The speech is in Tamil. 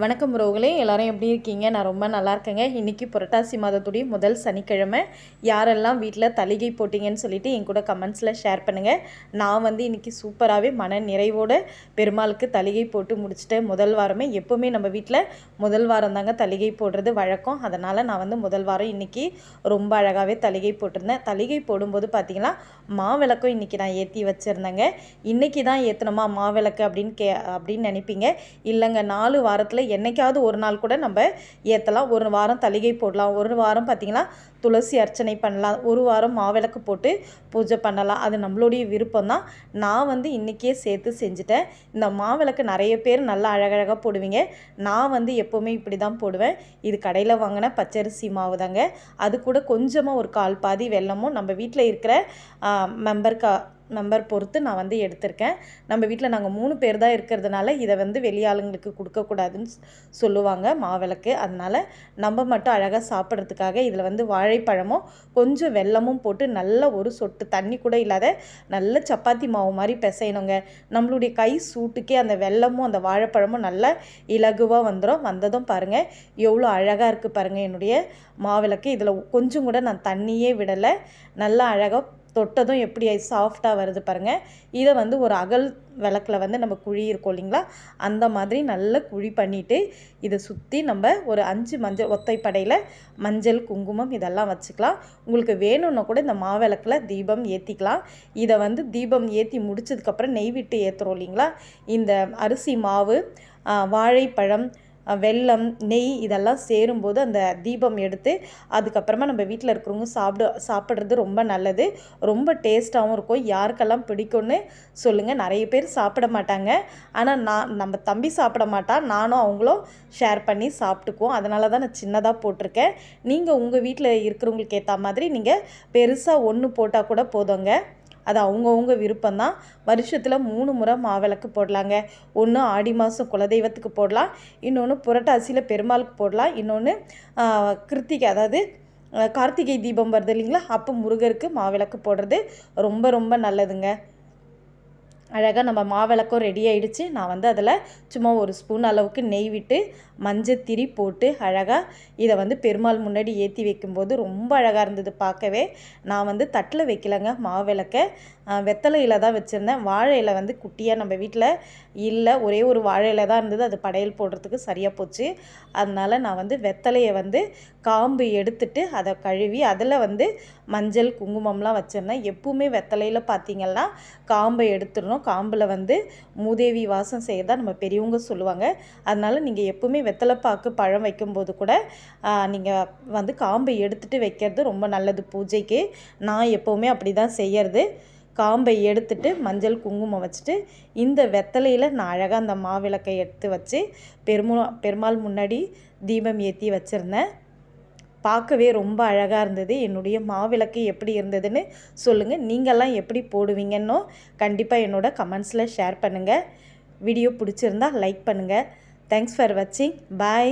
வணக்கம் உறவுகளே எல்லாரும் எப்படி இருக்கீங்க? நான் ரொம்ப நல்லா இருக்கேங்க. இன்றைக்கி புரட்டாசி மாதத்துடைய முதல் சனிக்கிழமை. யாரெல்லாம் வீட்டில் தலிகை போட்டிங்கன்னு சொல்லிட்டு என் கூட கமெண்ட்ஸில் ஷேர் பண்ணுங்கள் நான் வந்து இன்றைக்கி சூப்பராகவே மன நிறைவோடு பெருமாளுக்கு தலிகை போட்டு முடிச்சுட்டு முதல் வாரமே எப்போவுமே நம்ம வீட்டில் முதல் வாரம் தாங்க தலிகை போடுறது வழக்கம். அதனால் நான் வந்து முதல் வாரம் இன்றைக்கி ரொம்ப அழகாகவே தலிகை போட்டிருந்தேன். தலிகை போடும்போது பார்த்தீங்கன்னா மாவிளக்கும் இன்றைக்கி நான் ஏற்றி வச்சுருந்தேங்க. இன்றைக்கி தான் ஏற்றணுமா மாவிளக்கு அப்படின்னு கே அப்படின்னு நினைப்பீங்க. இல்லைங்க நாலு வாரத்தில் என்றைக்காவது ஒரு நாள் கூட நம்ம ஏற்றலாம் ஒரு வாரம் தலிகை போடலாம். ஒரு வாரம் பார்த்திங்கன்னா துளசி அர்ச்சனை பண்ணலாம். ஒரு வாரம் மாவிளக்கு போட்டு பூஜை பண்ணலாம். அது நம்மளுடைய விருப்பம் தான் நான் வந்து இன்றைக்கே சேர்த்து செஞ்சுட்டேன். இந்த மாவிளக்கு நிறைய பேர் நல்லா அழகழகாக போடுவீங்க. நான் வந்து எப்போவுமே இப்படி தான் போடுவேன். இது கடையில் வாங்கின பச்சரிசி மாவு தாங்க அது கூட கொஞ்சமாக ஒரு கால் பாதி வெள்ளமும் நம்ம வீட்டில் இருக்கிற மெம்பர் நம்பர் பொறுத்து நான் வந்து எடுத்திருக்கேன். நம்ம வீட்டில் நாங்கள் மூணு பேர் தான் இருக்கிறதுனால இதை வந்து வெளியாளுங்களுக்கு கொடுக்கக்கூடாதுன்னு சொல்லுவாங்க மாவிளக்கு. அதனால் நம்ம மட்டும் அழகாக சாப்பிட்றதுக்காக இதில் வந்து வாழைப்பழமும் கொஞ்சம் வெல்லமும் போட்டு நல்ல ஒரு சொட்டு தண்ணி கூட இல்லாத நல்ல சப்பாத்தி மாவு மாதிரி பிசையணுங்க. நம்மளுடைய கை சூட்டுக்கே அந்த வெல்லமும் அந்த வாழைப்பழமும் நல்லா இலகுவாக வந்துடும் வந்ததும் பாருங்கள் எவ்வளோ அழகாக இருக்குது பாருங்கள் என்னுடைய மாவிளக்கு. இதில் கொஞ்சம் கூட நான் தண்ணியே விடலை. நல்லா அழகாக தொட்டதும் எப்படி சாஃப்டாக வருது பாருங்கள் இதை வந்து ஒரு அகல் விளக்கில் வந்து நம்ம குழி இருக்கும் இல்லைங்களா? அந்த மாதிரி நல்லா குழி பண்ணிவிட்டு இதை சுற்றி நம்ம ஒரு அஞ்சு மஞ்சள் ஒத்தைப்படையில் மஞ்சள் குங்குமம் இதெல்லாம் வச்சுக்கலாம். உங்களுக்கு வேணும்னா கூட இந்த மாவிளக்கில் தீபம் ஏற்றிக்கலாம் இதை வந்து தீபம் ஏற்றி முடிச்சதுக்கப்புறம் நெய் விட்டு ஏற்றுறோம் இல்லைங்களா? இந்த அரிசி மாவு வாழைப்பழம் வெல்லம் நெய் இதெல்லாம் சேரும்போது அந்த தீபம் எடுத்து அதுக்கப்புறமா நம்ம வீட்டில் இருக்கிறவங்க சாப்பிட சாப்பிட்றது ரொம்ப நல்லது. ரொம்ப டேஸ்ட்டாகவும் இருக்கும். யாருக்கெல்லாம் பிடிக்கும்னு சொல்லுங்கள் நிறைய பேர் சாப்பிட மாட்டாங்க. ஆனால் நான் நம்ம தம்பி சாப்பிட மாட்டான் நானும் அவங்களும் ஷேர் பண்ணி சாப்பிட்டுக்குவோம். அதனால தான் நான் சின்னதாக போட்டிருக்கேன். நீங்கள் உங்கள் வீட்டில் இருக்கிறவங்களுக்கு ஏற்ற மாதிரி நீங்கள் பெருசாக ஒன்று போட்டால் கூட போதுங்க. அது அவங்கவுங்க விருப்பம்தான். வருஷத்தில் மூணு முறை மாவிளக்கு போடலாங்க. ஒன்று ஆடி மாதம் குலதெய்வத்துக்கு போடலாம். இன்னொன்று புரட்டாசியில் பெருமாளுக்கு போடலாம். இன்னொன்று கிருத்திகை அதாவது கார்த்திகை தீபம் வருது இல்லைங்களா? அப்போ முருகருக்கு மாவிளக்கு போடுறது ரொம்ப ரொம்ப நல்லதுங்க. அழகாக நம்ம மாவிளக்கும் ரெடி ஆகிடுச்சு நான் வந்து அதில் சும்மா ஒரு ஸ்பூன் அளவுக்கு நெய் விட்டு மஞ்சள் திரி போட்டு அழகாக இதை வந்து பெருமாள் முன்னாடி ஏற்றி வைக்கும்போது ரொம்ப அழகாக இருந்தது பார்க்கவே. நான் வந்து தட்டில் வைக்கலைங்க மாவிளக்கை வெத்தலை இலை தான் வச்சுருந்தேன். வாழை இலை வந்து குட்டியாக நம்ம வீட்டில் இல்லை ஒரே ஒரு வாழை இலை தான் இருந்தது. அது படையல் போடுறதுக்கு சரியாக போச்சு. அதனால் நான் வந்து வெத்தலையை வந்து காம்பு எடுத்துட்டு அதை கழுவி அதில் வந்து மஞ்சள் குங்குமம்லாம் வச்சுருந்தேன். எப்பவுமே வெத்தலையில் பார்த்திங்கன்னா காம்பை எடுத்துடணும். காம்பில் வந்து மூதேவி வாசம் செய்கிறதா நம்ம பெரியவங்க சொல்லுவாங்க. அதனால் நீங்கள் எப்பவுமே வெத்தலைப்பாக்கு பழம் வைக்கும்போது கூட நீங்கள் வந்து காம்பை எடுத்துகிட்டு வைக்கிறது ரொம்ப நல்லது பூஜைக்கு. நான் எப்போவுமே அப்படி தான் செய்யறது. காம்பை எடுத்துட்டு மஞ்சள் குங்குமம் வச்சுட்டு இந்த வெத்தலையில் நான் அழகாக அந்த மாவிளக்கை எடுத்து வச்சு பெருமா பெருமாள் முன்னாடி தீபம் ஏற்றி வச்சுருந்தேன். பார்க்கவே ரொம்ப அழகாக இருந்தது. என்னுடைய மாவிளக்கு எப்படி இருந்ததுன்னு சொல்லுங்கள் நீங்கள்லாம் எப்படி போடுவீங்கன்னோ கண்டிப்பாக என்னோட கமெண்ட்ஸில் ஷேர் பண்ணுங்கள் வீடியோ பிடிச்சிருந்தா லைக் பண்ணுங்கள் థ్యాంక్స్ ఫర్ వాచింగ్ బాయ్